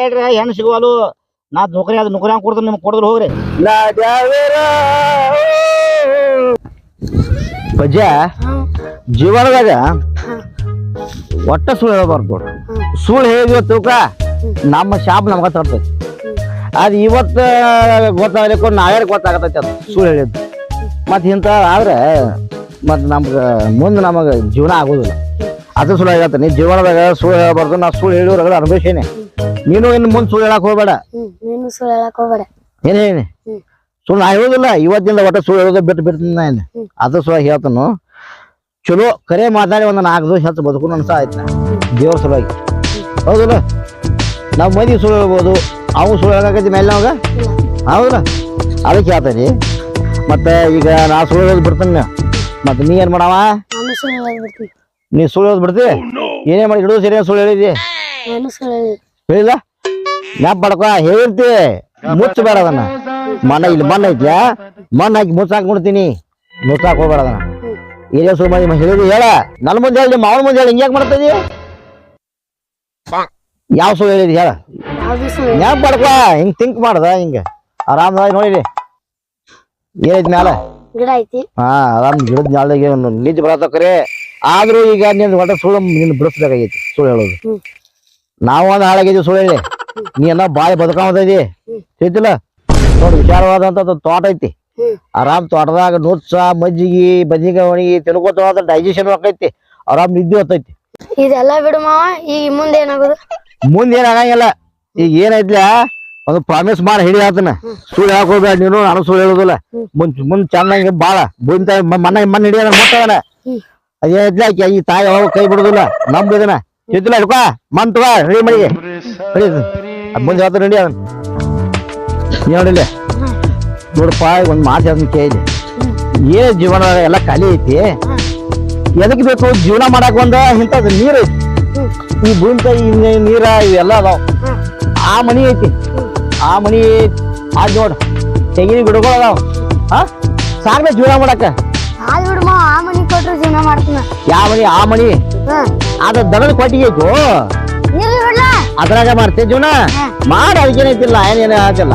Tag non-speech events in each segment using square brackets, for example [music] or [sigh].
ಕೇಳ್ರಿ ಹೆಣ್ಣು ಸಿಗುವಲು ನಾ ನೌಕರಿ ಅದು ನೌಕರಿ ಹಂಗೆ ಕೊಡ್ತೀನಿ ನಿಮ್ಗೆ ಕೊಡಿದ್ರು ಹೋಗ್ರಿ. ಪಜ್ಜ ಜೀವನದಾಗ ಒಟ್ಟ ಸುಳ್ಳು ಹೇಳಬಾರ್ದು ನೋಡ್ರಿ ಸುಳ್ಳು ಹೇಳಿದ್ವಿ ತೂಕ ನಮ್ಮ ಶಾಪ್ ನಮ್ಗೆ ತರ್ತೈತಿ ಅದು ಇವತ್ತು ಗೊತ್ತಾಗಲಿಕ್ಕೂ ನಾಳೆ ಗೊತ್ತಾಗತೈತಿ ಅದು ಸುಳ್ಳು ಹೇಳಿದ್ದು. ಮತ್ತು ಇಂಥ ಆದ್ರೆ ಮತ್ತು ನಮ್ಗೆ ಮುಂದೆ ನಮಗೆ ಜೀವನ ಆಗೋದಿಲ್ಲ. ಅದು ಸುಳ್ಳು ಹೇಳತ್ತೆ ನೀ ಜೀವನದಾಗ ಸುಳ್ಳು ಹೇಳಬಾರ್ದು ನಾ ಸುಳ್ಳು ಹೇಳಿರೋಗಳ ಅನುಭವಿಸೇನೆ. ನೀನು ಇನ್ನು ಮುಂದ್ ಸುಳ್ಳು ಹೇಳಕ್ ಹೋಗ್ಬೇಡ. ಹ್ಮ್ ನೀನು ಸುಳ್ಳು ಹೇಳಕ್ ಹೋಗ್ಬೇಡ. ಏನ್ ಹೇಳಿ ಹ್ಮ್. ಸುಳ್ಳು ನಾ ಹೇಳೋದಿಲ್ಲ ಇವತ್ತಿಂದ ಒಟ್ಟ ಸುಳ್ಳು ಹೇಳೋದು ಬಿಟ್ಟು ಬಿಡ್ತೀನಿ ನಾನು. ಹ್ಮ್. ಅದು ಸುಳ್ಳ ಹೇಳ್ತನು. ಚಲೋ ಕರೆ ಮಾತಾಡಿ ಒಂದು ನಾಲ್ಕು ದಿವಸ ಹೆಚ್ಚು ಬದುಕು ಅನ್ಸ ಆಯ್ತು ನಾ. ದೇವ್ರ ಸಲುವಾಗಿ. ಹೌದಲ್ಲ? ನಾವು ಮದಿ ಸುಳ್ಳು ಹೇಳ್ಬೋದು ಅವು ಸುಳ್ಳು ಹೇಳಕೈತಿ ಮೇಲೆ ಅವಾಗ ಇಲ್ಲ. ಹೌದಲ್ಲ? ಅದಕ್ಕೆ ಹೇಳ್ತಾನೆ. ಮತ್ತೆ ಈಗ ನಾ ಸುಳ್ಳು ಹೇಳೋದು ಬಿಡ್ತೀನಿ ಮತ್ತೆ ನೀ ಏನ್ ಮಾಡವ? ನಾನು ಸುಳ್ಳು ನೀ ಸುಳ್ಳು ಹೇಳೋದು ಬಿಡ್ತಿ? ಏನೇ ಮಾಡಿ ಹಿಡಿದು ಸರಿ ಸುಳ್ಳು ಹೇಳಿದಿ? ನಾನು ಸುಳ್ಳು ಹೇಳಿ ಹೇಳಿಲ್ಲ ಮಾಡ್ಕೊ ಹೇಳ್ತಿ. ಮುಚ್ಚಬೇಡ ಅದನ್ನ. ಮಣ್ಣ ಇಲ್ಲಿ ಮಣ್ಣ ಐತ್ಯಾ? ಮಣ್ಣ ಹಾಕಿ ಮುಚ್ಚಾಕ್ ಹಾಕ್ಬಿಡ್ತೀನಿ ಮುಚ್ಚಾಕ್ ಹೋಗ್ಬೇಡ ಅದನ್ನ. ಏನೇ ಸುರು ಮಾಡಿ ಹೇಳಿದ್ರು ಹೇಳ. ನನ್ ಮುಂದೆ ಹೇಳಿ ಮಾವನ ಮುಂದೆ ಹೇಳಿ ಹಿಂಗ್ಯಾಕ್ ಮಾಡ್ತದಿ? ಯಾವ ಸುಳ್ಳು ಹೇಳಿದಿ ಹೇಳ. ನ್ಯಾಪ್ ಮಾಡ್ಕೊ ಹಿಂಗ್ ಥಿಂಕ್ ಮಾಡ್ದ ಹಿಂಗ. ಆರಾಮದಾಗಿ ನೋಡಿರಿ. ಏನೈತಿ ಮ್ಯಾಲ? ಗಿಡ ಐತಿ. ಹಾ ಆರಾಮ್ ಗಿಡದ ನಾಳೆಗೆ ನಿಜ ಬರತ್ತಕ್ರೆ ಆದ್ರೂ ಈಗ ನಿನ್ ಒಟ್ಟ ಸುಳ್ಳು ನಿನ್ ಬಿಡಿಸ್ಬೇಕಾಗೈತಿ ಸುಳ್ಳು ಹೇಳೋದು. ನಾವು ಒಂದು ಹಾಳಾಗಿದ್ದೀವಿ ಸುಳ್ಳಿ ನೀ ಎಲ್ಲ ಬಾಯಿ ಬದುಕಿ. ತಿಳಿತಿಲ್ಲ? ನೋಡಿ ವಿಚಾರವಾದಂತ ತೋಟ ಐತಿ. ಆರಾಮ್ ತೋಟದಾಗ ನುಚ್ಚ ಮಜ್ಜಿಗೆ ಬಜ್ಜಿಗೆ ಒಣಗಿ ತಿನ್ಕೋತ ಡೈಜೆಷನ್ ಆಕೈತಿ ಆರಾಮ್ ನಿದ್ದೆ ಹೊತ್ತೈತಿ. ಇದೆಲ್ಲ ಬಿಡು ಮಾವ ಈಗ ಮುಂದೆ ಏನಾಗೋದು? ಮುಂದೆ ಏನಾಗಂಗಿಲ್ಲ ಈಗ ಏನೈತ್ಲ ಒಂದು ಪ್ರಾಮಿಸ್ ಮಾಡಿ ಹಿಡಿ ಆತನ ಸುಳ್ಳು ಹಾಕೋಬೇಡ ನೀನು ನಾನು ಸುಳ್ಳು ಹೇಳುದಿಲ್ಲ. ಮುಂಚ ಮುಂದ್ ಮುಂದ್ ಚೆನ್ನಾಗಿ ಬಾಳ. ಮುಂದೆ ಮನ್ನ ಮಣ್ಣ ಹಿಡಿಯೋಣ ಮುಟ್ಟವನ. ಅದೇನೈತ್ಲ ಈ ತಾಯಿ ಯಾವಾಗ ಕೈ ಬಿಡುದಿಲ್ಲ. ನಂಬಿದನ? ಚಿತ್ತಿಲ್ಲ ಹಿಡ್ಕ ಮಂತ್ ಹಿಡಿ ಮಳಿಗೆ ಹಿಡಿ ಅದ್ ಮುಂದೆ ಹೇಳ್ತಾರೆ ಹಿಡಿ ಅದನ್ನ ನೀ ನೋಡಿಲ್ಲ ನೋಡಪ್ಪ ಒಂದು ಮಾತು ಅದನ್ನ ಕೇಳಿ. ಏನು ಜೀವನ ಎಲ್ಲ ಖಾಲಿ ಐತಿ? ಎದಕ್ಕೆ ಎದಕ್ ಬೇಕು? ಜೀವನ ಮಾಡಕ್ ಒಂದ ಇಂಥದ್ದು ನೀರು ಐತಿ. ಈ ಭೂಮಿ ತಾಯಿ ಈ ನೀರ ಇವೆಲ್ಲ ಅದಾವ. ಆ ಮನಿ ಐತಿ. ಆ ಮನಿ ಆದ್ ನೋಡ್. ತೆಂಗಿನ ಗಿಡಗಳು ಅದಾವ. ಹಾ ಸಾಕ್ನ ಜೀವನ ಮಾಡಕ ಆದ್ ಬಿಡು ಆ ಮನಿ ಕೊಟ್ರು ಜೀವನ ಮಾಡ್ತೀನ. ಯಾವ ಮನಿ? ಆ ಮನಿ. ಅದ ದನದ ಕೊಟ್ಟಿಗೆ ಐತು ಅದ್ರಾಗ ಮಾಡ್ತೇ ಜೀವನ? ಮಾಡಿ ಅದಕ್ಕೇನೈತಿಲ್ಲ ಏನೇನು ಆಗಿಲ್ಲ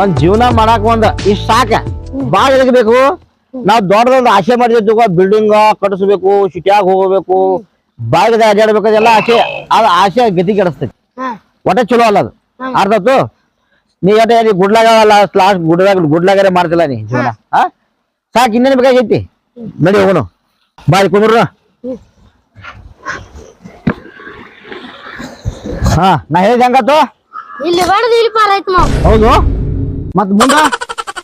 ಒಂದ್ ಜೀವನ ಮಾಡಾಕ ಒಂದ್ ಇಷ್ಟ ಸಾಕ. ಬಾಳ ಎದಕ್ಬೇಕು ನಾವ್ ದೊಡ್ಡದೊಂದು ಆಸೆ ಮಾಡಿದ್ವಿ ಬಿಲ್ಡಿಂಗ್ ಕಟ್ಟಿಸ್ಬೇಕು ಸಿಟಿಯಾಗ ಹೋಗ್ಬೇಕು. ಬಾಗಿದ ಅಡ್ಡಾಡ್ಬೇಕು ಅದೆಲ್ಲ ಆಸೆ. ಅದ ಆಸೆ ಗತಿ ಕೆಡಿಸ್ತೈತಿ. ಒಟ್ಟೆ ಚಲೋ ಅಲ್ಲ ಅದು. ಅರ್ಧತ್ತು ನೀ ಎಟ ನೀ ಗುಡ್ಲಾಗ ಲಾಸ್ಟ್ ಗುಡ್ಲಾಗ ಗುಡ್ಲಾಗರೆ ಮಾಡ್ತಿಲ್ಲ ನೀ ಜೀವನ. ಸಾಕ್ ಇನ್ನೇನ್ ಬೇಕಾಗೈತಿ? ನಡಿ ಹೋಗೋಣ. ಬಾರಿ ಕುಂದ್ರ ಹಾ ನಾ ಹೇಳಿದ ಹೆಂಗತ್ತು? ಇಲ್ಲಿ ಬಡದು ಇಲ್ಲಿ ಪಾರ ಆಯ್ತು ಮಾವ ಹೌದು. ಮತ್ ಮುಂದ?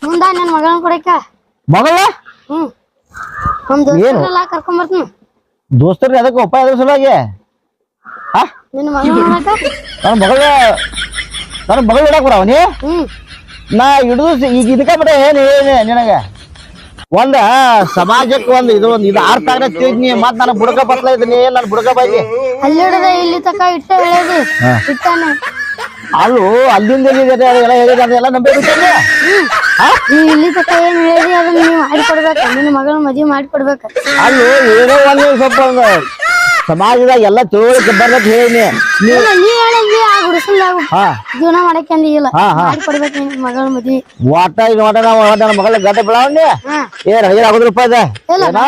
ಮುಂದ ನನ್ ಮಗಳನ್ನ ಕೊಡಕ ಮಗಳ? ಹ್ಮ್. ನಮ್ ದೋಸ್ತರೆಲ್ಲ ಕರ್ಕೊಂಡ್ ಬರ್ತೀನಿ. ದೋಸ್ತರು ಅದಕ್ಕೆ ಒಪ್ಪ ಅದ್ರ ಸಲುವಾಗಿ? ಹಾ? ನಿನ್ನ ಮಗಳ ನೋಡಕ ನನ್ನ ಮಗಳ ನನ್ನ ಮಗಳ ಇಡಕ್ ಬರವ ನೀ? ಹ್ಮ್. ನಾ ಹಿಡಿದು ಈಗ ಇದಕ್ಕ ಬಿಡ ಏನ್ ಹೇಳಿ ನಿನಗ? ಒಂದ ಸಮಾಜಕ್ಕೆ ಒಂದ್ ಇದು ಒಂದ್ ಇದು ಅರ್ಥ ಆಗತ್ತೆ ನೀ ಮತ್ ನಾನು ಬುಡಕ ಬತ್ಲ ಇದೀನಿ ನಾನು ಬುಡಕ ಬೈದಿ? ಅಲ್ಲಿ ಇಲ್ಲಿ ತಕ ಇಟ್ಟ ಹೇಳದಿ. ಇಟ್ಟಾನೆ. ಅಲ್ಲೂ ಅಲ್ಲಿಂದ ಎಲ್ಲಿದೆ ಎಲ್ಲ ಹೇಳಿದ ಅದೆಲ್ಲ ನಂಬಿ ಬಿಟ್ಟೆ ಇಲ್ಲಿ ತಕ ಏನ್ ಹೇಳಿ ಅದನ್ನ ನೀವು ಮಾಡಿ ಕೊಡ್ಬೇಕ ನಿನ್ನ ಮಗಳ ಮದ್ವಿ ಮಾಡಿ ಕೊಡ್ಬೇಕ ಅಲ್ಲೂ ಏನೋ ಒಂದು ಸ್ವಲ್ಪ ಒಂದು ಸಮಾಜದಾಗ ಎಲ್ಲ ತಿಳುವಳಿಕೆ ಬರ್ತೈತಿ ಹೇಳಿ ನೀ. ಆ ಗುಡಿಸಲ್ದಾಗ ಹಾ. ಜೀವನ ಮಾಡಕ್ಕೆ ಅಂದಿಲ್ಲ ಹಾ, ಹಾ. ಮಾಡಿ ಕೊಡ್ಬೇಕು ನಿನ್ನ ಮಗಳ ಮದ್ವಿ. ವಾಟ ಈಗ ವಾಟ ನಾವು ನನ್ನ ಮಗಳ ಗಡ್ಡೆ ಬೆಳವಣ್ಣೆ ಹಾ. ಏ ರಗಡ ಆಗೋದು ರೂಪಾಯಿ ಇದೆ ಇಲ್ಲ. ಏನಾ?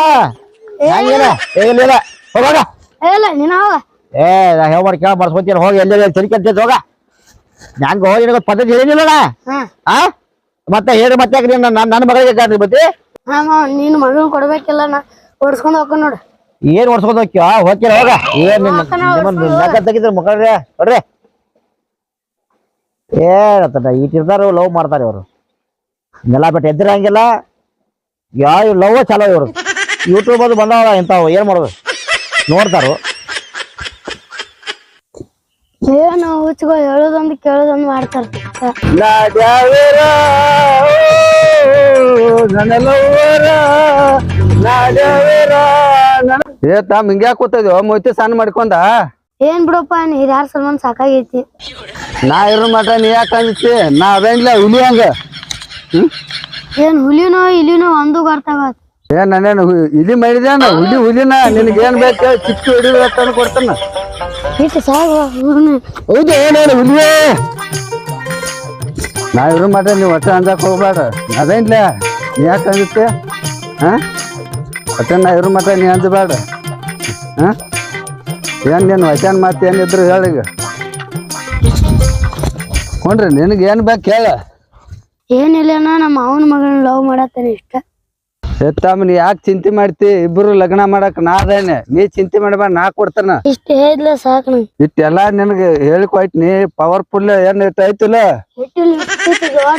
ಹೆಂಗೇನ ಏನಿಲ್ಲ ಹೋಗಾಗ ಇಲ್ಲ ನೀನ ಹೋಗ. ಏ ನಾ ಹೇಳ ಮಾಡಿ ಕೇಳ ಬರ್ಸ್ಕೊತೀನಿ ಹೋಗಿ ಚರಿಕೆ ಅಂತ ಹೋಗ. ನಂಗೆ ಹೋಗಿ ನಿನಗೆ ಪದ್ಧತಿ ಹೇಳಿಲ್ಲ ಹಾ. ಆ? ಮತ್ತೆ ಹೇಳಿ ಮತ್ತೆ ಯಾಕ್ರಿ ನನ್ನ ನನ್ನ ಮಗಳಿಗೆ ಕಾದ್ರಿ ಬತ್ತಿ? ಹಾ ಮಾವ ಮಗಳನ್ನ ಕೊಡ್ಬೇಕಿಲ್ಲ ನಾ. ಓಡಿಸ್ಕೊಂಡ್ ಹೋಗ್ಕೊಂಡ್ ನೋಡು. ಏನ್ ಓಡಿಸ್ಕೊತ ಹೋಗ್ತೀವ ಹೋಗ್ತೀರ ಹೋಗ. ಏನ್ ಹೋಗ್ತಾನ, ನಿಮ್ಮನ್ನ. ನಕ್ಕ ತೆಗಿದ್ರ ನೋಡ್ರಿ. ಏನತ್ತ ಇಟ್ಟಿರ್ತಾರ ಲವ್ ಮಾಡ್ತಾರೆ ಇವರು. ನೆಲ ಬಿಟ್ಟು ಎದ್ದಿರಂಗಿಲ್ಲ. ಯಾವ ಲವ್ ಚಲೋ ಇವರು. ಯೂಟ್ಯೂಬ್ ಅದು ಬಂದಾವ ಇಂಥವು ಏನು ಮಾಡೋದು? ನೋಡ್ತಾರು. ಏನು ಹುಚ್ಚುಗಳು ಹೇಳೋದೊಂದು ಕೇಳೋದೊಂದು ಮಾಡ್ತಾರ. ಏ ತಮ್ಮ ಹಿಂಗ್ಯಾಕ್ ಕೂತದ್ಯೋ? ಮೊಯ್ತಿ ಸಣ್ಣ ಮಾಡ್ಕೊಂಡ? ಏನ್ ಬಿಡಪ್ಪ ನೀ ಯಾರ ಸಲ್ಮಾನ್ ಸಾಕಾಗೈತಿ? ನಾ ಇರೋ ಮಟ ನೀ ಯಾಕೆ ಅಂದಿತ್ತಿ ನಾ ಅದಂಗಿಲ್ಲ ಹುಲಿ ಹಂಗ? ಏನ್ ಹುಲಿನೋ ಇಲಿನೋ ಒಂದು ಗೊತ್ತಾಗತ್ ಏ ನಾನೇನು ಹು- ಇಲಿ ಮಾಡಿದ್ಯಾನ ಹುಲಿ ಹುಲಿನ ನಿನಗೆ ಏನ್ ಬೇಕು ಚಿಕ್ಕ ಹಿಡಿದ ಕೊಡ್ತಾನ. ಇಟ್ಟು ಸಾಕು ಅವ್ನು. ಹೌದು ಏನೇನು ಹುಲಿಯೇ? ನಾ ಇರೋ ಮಾಡ ನೀವು ಒಟ್ಟ ಅಂಜಕ್ ಹೋಗ್ಬೇಡ. ಅದೇನ್ಲ ನೀ ಯಾಕೆ ಅಂಜುತ್ತೆ ಹಾ? ಒಟ್ಟ ನಾ ಇರೋ ಮಟ ನೀ ಅಂಜಬೇಡ ಹಾ? ಏನ್ ನೀನು ವಚನ ಮಾತು ಏನಿದ್ರು ಹೇಳಿ ಕೊಂಡ್ರಿ ನಿನಗೆ ಏನು ಬೇಕು ಹೇಳ. ಏನಿಲ್ಲ ನಮ್ಮ ಅವನ ಮಗನ ಲವ್ ಮಾಡತ್ತಾನೆ ಇಷ್ಟ. ಹೆತ್ತಮ್ಮ ನೀ ಯಾಕೆ ಚಿಂತೆ ಮಾಡ್ತಿ? ಇಬ್ರು ಲಗ್ನ ಮಾಡಕ್ ನಾ ಅದೇನೆ. ನೀ ಚಿಂತೆ ಮಾಡಬೇಡ ನಾ ಕೊಡ್ತಾನ. ಇಷ್ಟ ಹೇಳ ಸಾಕು ನಂಗೆ ಇಟ್ಟೆಲ್ಲ ನಿನಗೆ ಹೇಳಿಕೊಯ್ತು ನೀ ಪವರ್ಫುಲ್ ಏನು ಐತಿಲ್ಲ ಹಿಟ್ಟಿಲ್ ಜೋಳ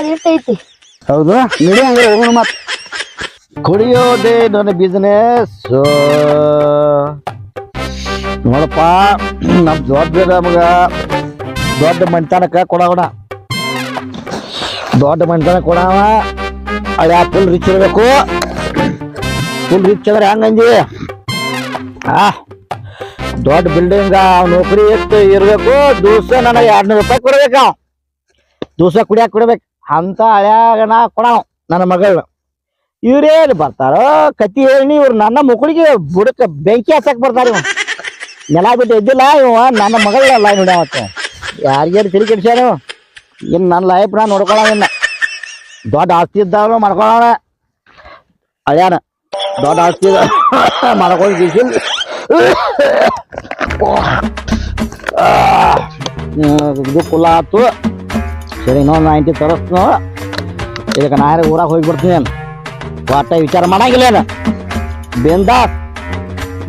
ಹೌದು? ನಡಿ ಹಂಗೆ ಹೋಗೋಣ ಮತ್ತೆ ಕುಡಿಯೋದೇ ನನ್ನ ಬಿಸ್ನೆಸ್ ನೋಡಪ್ಪ, ನಮ್ ದೊಡ್ಡ ನಮಗ. ದೊಡ್ಡ ಮಣ್ತನಕ ಕೊಡವಣ ದೊಡ್ಡ ಮಣ್ತನ ಕೊಡವ ಅಳ್ಯಾ ಫುಲ್ ರಿಚ್ ಇರಬೇಕು. ಫುಲ್ ರಿಚ್ ಅಂದ್ರೆ ಹೆಂಗಂಜಿ ಆ, ದೊಡ್ಡ ಬಿಲ್ಡಿಂಗ್ ನೌಕರಿ ಇತ್ತು, ಇರಬೇಕು. ದಿವಸ ನನಗೆ ಎರಡ್ನೂರು ರೂಪಾಯಿ ಕೊಡ್ಬೇಕು ದಿವಸ ಕುಡಿಯಾಕ ಕೊಡ್ಬೇಕು. ಅಂತ ಹಳ್ಯಾಗ ನಾ ಕೊಡವ ನನ್ನ ಮಗಳ ಇವ್ರೇನು ಬರ್ತಾರೋ ಕತಿ ಹೇಳಿ ಇವ್ರು ನನ್ನ ಮಕ್ಕಳಿಗೆ ಬುಡಕ್ಕೆ ಬೆಂಕಿ ಹಚ್ಚಕ್ ಬರ್ತಾರೆ ನೆಲ ಬಿಟ್ಟು ಎದ್ದಿಲ್ಲ, ಇವ ನನ್ನ ಮಗಳ ಮಗಳಲ್ಲ ನೋಡ್ಯಾವತ್ತ ಯಾರಿಗಾರು ತಿಳಿ ಕೆಡ್ಸ್ಯಾರ? ಇವ ಇನ್ ನನ್ನ ಲೈಫ್ ನಾ ನೋಡ್ಕೊಳ್ಳೋಣ ದೊಡ್ಡ ಆಸ್ತಿ ಇದ್ದವನು ಮಾಡ್ಕೊಳ್ಳೋಣ. ಅಳ್ಯಾನ ದೊಡ್ಡ ಆಸ್ತಿ [coughs] ಮಾಡ್ಕೊಂಡು ಕಿಸಿಲ್ [coughs] ಇದು ಕುಲ ಆತು. ಸರಿ, ಇನ್ನೊಂದು ನೈಂಟಿ ತರಸ್ನು ಇದಕ್ಕೆ ನಾನು ಊರಾಗ ಹೋಗಿ ನಾನು ಒಟ್ಟ ವಿಚಾರ ಮಾಡಂಗಿಲ್ಲ ಬಿಂದಾಸ್,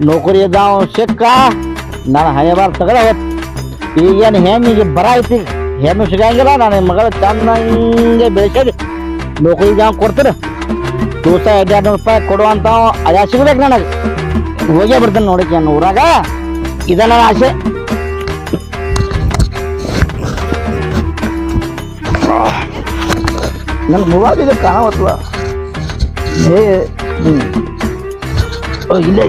ನೌಕರಿ ಇದ್ದಾವ ಸಿಕ್ಕ. ನಾನು ಹಣೆಬಾರ ತಗದ ಈಗೇನು ಹೆಣ್ಣಿಗೆ ಬರ ಐತಿ? ಹೆಣ್ಣು ಸಿಗಂಗಿಲ್ಲ ನನ್ನ ಮಗಳು ಚೆನ್ನಾಗೆ ಬೆಳೆಸಿ ನೌಕರಿ ಇದ್ದಾವ ಕೊಡ್ತೀರಿ? ದಿವಸ ಎರಡು ರೂಪಾಯಿ ಕೊಡುವಂಥ ಅದ ಸಿಗ್ಬೇಕು ನನಗೆ. ಹೋಗೇ ಬಿಡ್ತೇನೆ ನೋಡಕ್ಕೆ ನನ್ನ ಊರಾಗ. ಇದ ನನ್ನ ಆಸೆ. ನನ್ನ ಮೊಬೈಲ್ ಇದು ಕಾಣವತ್ವ? ಏ. ಓ, ಇಲ್ಲೇ.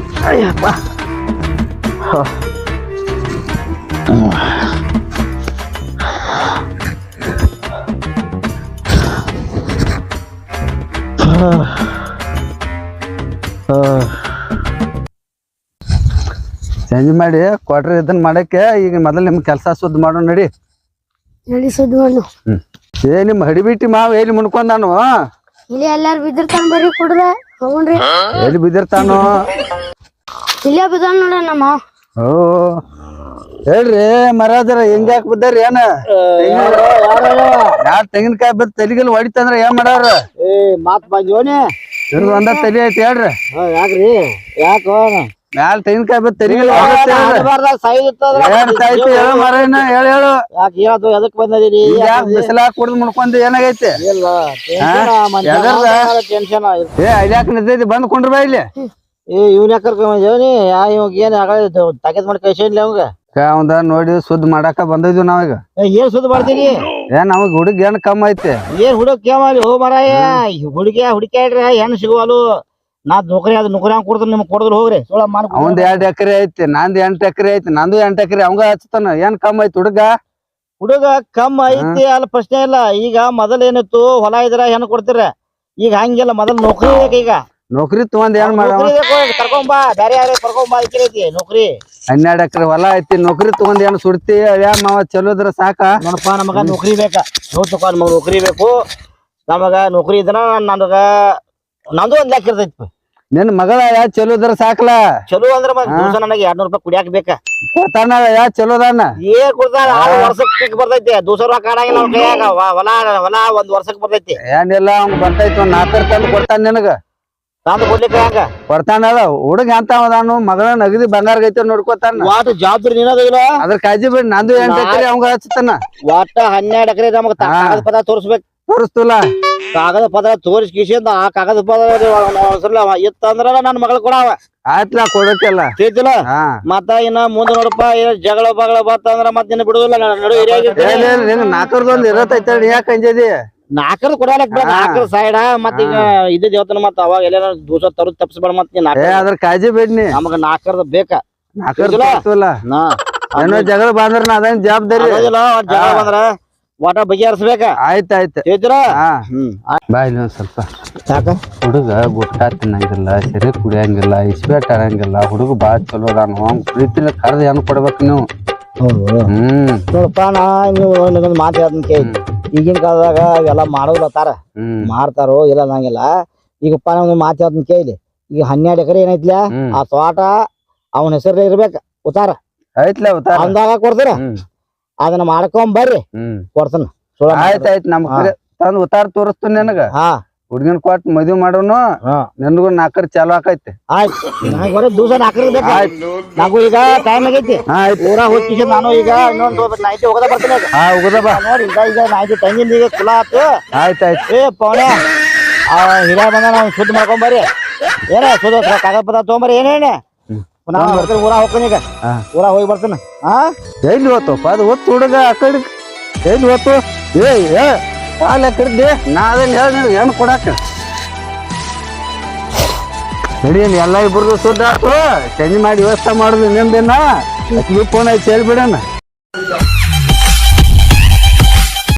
ಚೇಂಜ್ ಮಾಡಿ ಕ್ವಾರ್ಟರ್ ಇದನ್ನ ಮಾಡಕ್ಕೆ ಈಗ ಮೊದಲು ನಿಮ್ ಕೆಲಸ ಸುದ್ದಿ ಮಾಡೋಣ ನಡಿ. ಏ ನಿಮ್ ಹಡಿಬಿಟ್ಟಿ ಮಾವ ಎಲ್ಲಿ ಮುನ್ಕೊಂಡ್ ನಾನು? ಇಲ್ಲಿ ಎಲ್ಲಾರು ಬಿದ್ದಿರ್ತಾನ ಬರ್ರಿ ಕುಡ್ರ ಹೋಗ್ರಿ ಎಲ್ಲಿ ಬಿದ್ದಿರ್ತಾನೋ? ಇಲ್ಲೇ ಬಿದ್ದಾನ ನೋಡ ನಮ್ಮ ಓ. ಹೇಳ್ರಿ ಮರಾಜರ ಹೆಂಗ್ಯಾಕ್ ಬಿದ್ದಾರಿ ಏನ? ಯಾರ್ ತೆಂಗಿನಕಾಯಿ ಬಿದ್ದ ತಲಿಗೆಲ್ಲ ಹೊಡಿತಂದ್ರ ಏನ್ ಮಾಡಾರ ಏ ಮಾತ್ ಬಂಜೋನಿ ಒಂದ ತಲಿ ಐತಿ ಹೇಳ್ರಿ. ಯಾಕ್ರಿ? ಯಾಕೋ ಮ್ಯಾಲ ತೆಂಗಿನಕಾಯಿ ಬಿದ್ದ ತಲಿಗೆಲ್ಲ ಹೊಡಿತ ಏನ್ ಸಾಯ್ತಿ ಹೇಳ ಮರೇನ ಹೇಳ ಹೇಳು. ಯಾಕೆ ಏನದು ಎದಕ್ ಬಂದಿರಿ ಯಾಕೆ ಬಿಸಿಲಾಗ ಕುಡ್ದು ಮುಡ್ಕೊಂಡ್ ಏನಾಗೈತಿ? ಟೆನ್ಷನ್ ಏ ಅಲ್ಯಾಕ ನಿದ್ದೈತಿ ಬಂದ್ ಕುಂಡ್ರ ಬಾ ಇಲ್ಲಿ. ಏ ಇವ್ನ ಯಾಕೆ ಕರ್ಕೊಂಬಂದೇವನಿ ಯಾ ಇವಾಗ ಏನ್ ಆಗ ತಗದ್ ಮಾಡಿ ಕಳ್ಸಿಲ್ಲ ಅವಂಗ? ಅವಂದ ನೋಡಿ ಸುದ್ ಮಾಡಾಕ ಬಂದಿದ್ವಿ ನಾವೀಗ. ಏನ್ ಸುದ್ ಮಾಡ್ತೀರಿ? ಏನ್ ನಮಗ್ ಹುಡುಗ ಏನ್ ಕಮ್ಮ ಐತಿ? ಏನ್ ಹುಡುಗ ಕೇಮಲ್ಲಿ ಹೋ ಮರಾಯ ಹುಡುಗಿ ಹುಡುಕ್ಯಾಡ್ರಿ ಹೆಣ್ ಸಿಗುವಲು ನಾ ನೌಕರಿ ಅದ್ ನೌಕರಿ ಹಂಗ ಕೊಡ್ತಾನ ನಿಮ್ಗೆ ಕೊಡದ್ರು ಹೋಗ್ರಿ. ಸೋಳ ಮಾಡಿ ಅವಂದ್ ಎರಡ್ ಎಕರೆ ಐತಿ ನಂದ್ ಎಂಟ್ ಎಕರೆ ಐತಿ ನಂದು ಎಂಟ್ ಎಕರೆ ಅವಂಗ ಹಚ್ತಾನ ಏನ್ ಕಮ್ಮಿ ಐತಿ ಹುಡುಗ? ಹುಡುಗ ಕಮ್ಮ ಐತಿ ಅಲ್ಲ ಪ್ರಶ್ನೆ ಇಲ್ಲ. ಈಗ ಮೊದಲ್ ಏನಿತ್ತು ಹೊಲ ಇದ್ರ ಹೆಣ್ ಕೊಡ್ತೀರ? ಈಗ ಹಂಗಿಲ್ಲ ಮೊದಲ್ ನೌಕರಿ ಬೇಕೀಗ ಈಗ. ನೌಕರಿ ತಗೊಂಡ್ ಏನ್ ಮಾಡ ಕರ್ಕೊಂಬಾ ಬೇರೆ ಯಾರೇ ಕರ್ಕೊಂಬಾ ಐತಿ ನೌಕರಿ. ಹನ್ನೆರಡ್ ಎಕರೆ ಹೊಲ ಐತಿ ನೌಕರಿ ತಗೊಂಡ್ ಏನ್ ಸುಡ್ತಿ? ಅಳ್ಯಾ ಮಾವ ಚಲೋದ್ರ ಸಾಕ? ನೋಡಪ್ಪ ನಮಗ ನೌಕರಿ ಬೇಕ. ನೋಡ್ತಪ್ಪ ನಮಗ ನೌಕರಿ ಬೇಕು. ನಮಗ ನೌಕರಿ ಇದ್ರ ನನಗ ನಂದು ಒಂದ್ ಲೆಕ್ಕ ಇರ್ತೈತಿ ನಿನ್ ಮಗಳ ಯಾ ಚಲೋದ್ರ ಸಾಕಲ? ಚಲೋ ಅಂದ್ರ ದಿವಸ ನನಗೆ ಎರಡ್ನೂರು ರೂಪಾಯಿ ಕುಡಿಯಾಕ ಬೇಕಾ. ಕೊಡ್ತಾನ ಯಾ ಚಲೋದಾನ ಏ ಕೊಡ್ತಾನ ಆರು ವರ್ಷಕ್ಕೆ ಬರ್ತೈತಿ. ದಿವಸ ಕೈಯಾಗ. ವ- ಹೊಲ ಹೊಲ ಒಂದ್ ವರ್ಷಕ್ಕೆ ಬರ್ತೈತಿ. ಏನಿಲ್ಲ ಅವ್ನ್ ಬರ್ತೈತಿ ಒಂದ್ ನಾಲ್ಕರ್ ತಂದು ಕೊಡ್ತಾನ ನಿನಗ. ನಂದು ಕೊಡ್ಲಿಕ್ಕೆ ಹಂಗ? ಕೊಡ್ತಾನಲ್ಲ ಹುಡುಗ ಅಂತ ಅದಾನು ಮಗಳ ನಗದಿ ಬಂಗಾರ ಗೈತೆ ನೋಡ್ಕೊತಾನ. ವಾಟ್ ಜವಾಬ್ದಾರಿ ಅದ್ರ ಕಾಳಜಿ ಬಿಡ್ ನಂದು ಎಂಟ್ ಎಕರೆ ಅವಂಗ ಹಚ್ಚತಾನ ವಾಟ ಹನ್ನೆರಡು ಎಕರೆ ನಮಗ. ಕಾಗದ ಪತ್ರ ತೋರಿಸ್ಬೇಕು. ತೋರಿಸ್ತಲ್ಲ. ಕಾಗದ ಪದ ತೋರಿಸ್ ಕಿಸಿಂದ ಆ ಕಾಗದ ಪತ್ರ ಇತ್ತಂದ್ರ ನನ್ನ ಮಗಳ ಕೊಡವ ಆಯ್ತಲ್ಲ ಕೊಡತ್ತಲ್ಲ ಹಾ. ಮತ್ತ ಇನ್ನ ಮುಂದೆ ನೋಡಪ್ಪ ಜಗಳ ಬಗಳ ಬತ್ತಂದ್ರ ಮತ್ತ ನಿನ್ನ ಬಿಡುದಿಲ್ಲ ನಾಲ್ಕರದೊಂದ್ ಇರತೈತಿ ನೀ ಯಾಕೆ ಅಂಜದಿ? ನಾಲ್ಕರ ಕೊಡಲಕ್ ಬೇಡ. ನಾಲ್ಕರ ಸೈಡ ಮತ್ತ ಈಗ ಇದ್ದ ದೇವತನ ಮತ್ತ ಅವಾಗ ಎಲ್ಲ ದೂಸ ತರು ತಪ್ಪಿಸ್ಬೇಡ ಮತ್ ನೀ ಏ ನಾಲ್ಕರ ಅದ್ರ ಕಾಳಜಿ ಬೇಡ್ನಿ ನಮಗ ನಾಲ್ಕರದ ಬೇಕ? ನಾ ಏನೋ ಜಗಳ ಬಂದ್ರ ಅದೇನ್ ಜವಾಬ್ದಾರಿ. ಜಗಳ ಬಂದ್ರ ಒಟ ಬಗೆಹರಿಸ್ಬೇಕ. ಆಯ್ತ್ ಆಯ್ತು. ಬಾಯ್ ಸ್ವಲ್ಪ. ಯಾಕ? ಹುಡುಗ ಗುಟ್ಕಾ ತಿನ್ನಂಗಿಲ್ಲ ಸರಿ ಕುಡಿಯಂಗಿಲ್ಲ ಇಸ್ಬೇಟ್ ಆಡಂಗಿಲ್ಲ ಹುಡುಗ ಬಾಳ ಚಲೋ ಅದಾನ ಅವ್ನ್ ಪ್ರೀತಿನ ಕರ್ದು ಕೊಡ್ಬೇಕು ನೀವು? ಹ್ಮ್. ನೋಡಪ್ಪ ನಾ ನೀವು ಮಾತು ಹೇಳ್ತೀನಿ ಕೇಳಿ. ಈಗಿನ ಕಾಲದಾಗ ಇವೆಲ್ಲ ಮಾಡೋದ್ಲತ್ತಾರ ಹ್ಮ್. ಮಾಡ್ತಾರೋ ಇಲ್ಲ ಅನ್ನಂಗಿಲ್ಲ. ಈಗಪ್ಪ ನಾ ಒಂದು ಮಾತು ಹೇಳ್ತೀನಿ ಕೇಳಿ. ಈಗ ಹನ್ನೆರಡು ಎಕರೆ ಏನೈತ್ಲ. ಆ ತೋಟ ಅವನ ಹೆಸರು ಇರ್ಬೇಕ ಉತ್ತಾರ. ಐತ್ಲ ಅಂದಾಗ ಕೊಡ್ತಾರ? ಅದನ್ನ ಮಾಡ್ಕೊಂಡ್ ಬರ್ರಿ. ಹ್ಮ್. ಕೊಡ್ತಾನ. ಸುಳ್ಳ ಆಯ್ತ್ ಆಯ್ತ್ ನಮ್ ತಂದ್ ಉತ್ತಾರ ತೋರಿಸ್ತೀನಿ ನನಗ. ಹಾ. ಹುಡ್ಗಿನ ಕೊಟ್ ಮದ್ವಿ ಮಾಡೋನು ಹಾ. ನಾಕರ್ ನಾಲ್ಕರ್ ಚಾಲು ಆಕೈತಿ. ಆಯ್ತು. ನನಗೆ ದಿವಸ ನಾವು ಈಗ ಟೈಮ್ ಆಗೈತಿ. ಆಯ್ತ್. ಊರ ಹೋಗ್ತಿದ್ದೆ ನಾನು ಈಗ ಇನ್ನೊಂದು ಹೋಗದ ಬರ್ತೀನಿ. ಈಗ. ಹಾ ಹೋಗದ ಬಾ. ನೋಡಿ ಈಗ ಈಗ ನೈಟಿ ತಂಗಿಂದ ಈಗ ಕುಲ ಆತು. ಆಯ್ತ್ ಆಯ್ತ್. ಏ ಆ ಹಿರಿಯ ಬಂದ ನಾವು ಶುದ್ಧ ಮಾಡ್ಕೊಂಬರಿ ಏನ ಶುದ್ಧ ಕಾಗದ ಪದ ತಗೊಂಬರಿ ಏನೇನೆ ನಾನು ಬರ್ತೀನಿ ಊರ ಹೋಗ್ತೀನಿ ಈಗ. ಊರ ಹೋಗಿ ಬರ್ತೇನೆ. ಹಾ ಎಲ್ಲಿ ಹೋತಪ್ಪ? ಅದು ಒತ್ತು ಹುಡುಗ ಆ ಕಡೆ. ಎಲ್ಲಿ ಹೋತು? ಏ ಏ. ಕಾಲ ಕಡ್ದೆ ನಾ ಅದನ್ನ ಹೇಳಿ ಹೆಣ್ಣು ಕೊಡಾಕ. ನಡಿ ಎಲ್ಲ ಇಬ್ಬರದು ಸುದ್ದ ಆತು ಚೇಂಜ್ ಮಾಡಿ ವ್ಯವಸ್ಥೆ ಮಾಡುದು ನಿಂದೇನ? ಫೋನ್ ಐತಿ ಹೇಳ್ಬಿಡಣ.